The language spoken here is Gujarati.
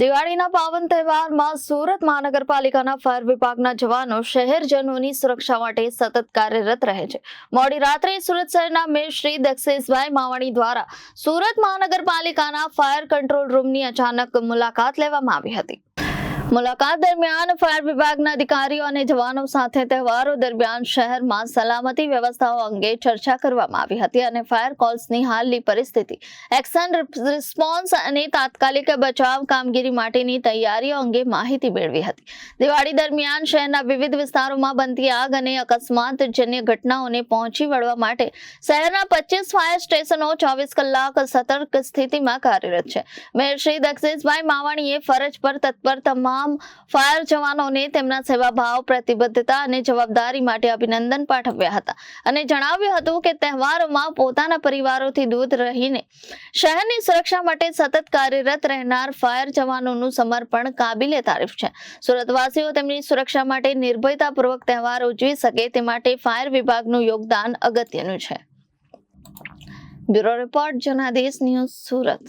દિવાળીના પાવન તહેવારમાં સુરત મહાનગરપાલિકાના ફાયર વિભાગના જવાનો શહેરજનોની સુરક્ષા માટે સતત કાર્યરત રહે છે. મોડી રાત્રે સુરત શહેરના મેયર શ્રી દક્ષેશભાઈ માવાણી દ્વારા સુરત મહાનગરપાલિકાના ફાયર કંટ્રોલ રૂમની અચાનક મુલાકાત લેવામાં આવી હતી. મુલાકાત દરમિયાન ફાયર વિભાગના અધિકારીઓ અને જવાનો સાથે તહેવારો દરમિયાન શહેરમાં સલામતી વ્યવસ્થાઓ અંગે ચર્ચા કરવામાં આવી હતી અને ફાયર કોલ્સની હાલની પરિસ્થિતિ, એક્શન રિસ્પોન્સ અને તાત્કાલિક બચાવ કામગીરી માટેની તૈયારીઓ અંગે માહિતી મેળવી હતી. દિવાળી દરમિયાન શહેરના વિવિધ વિસ્તારોમાં બનતી આગ અને અકસ્માતજન્ય ઘટનાઓને પહોંચી વળવા માટે શહેરના પચીસ ફાયર સ્ટેશનો ચોવીસ કલાક સતર્ક સ્થિતિમાં કાર્યરત છે. મેયર શ્રી દક્ષેશભાઈ માવાણીએ ફરજ પર તત્પર તમામ ફાયર જવાનોને તેમના સેવાભાવ પ્રતિબદ્ધતા અને જવાબદારી માટે અભિનંદન પાઠવ્યા હતા. અને જણાવ્યું હતું કે તહેવારોમાં પોતાના પરિવારોથી દૂર રહીને શહેરની સુરક્ષા માટે સતત કાર્યરત રહેનાર ફાયર જવાનોનું સમર્પણ કાબિલે તારીફ છે. સુરતવાસીઓ તેમની સુરક્ષા માટે નિર્ભયતાપૂર્વક તહેવાર ઉજવી શકે તે માટે ફાયર વિભાગનું યોગદાન અગત્યનું છે. Bureau report, Janadesh news Surat.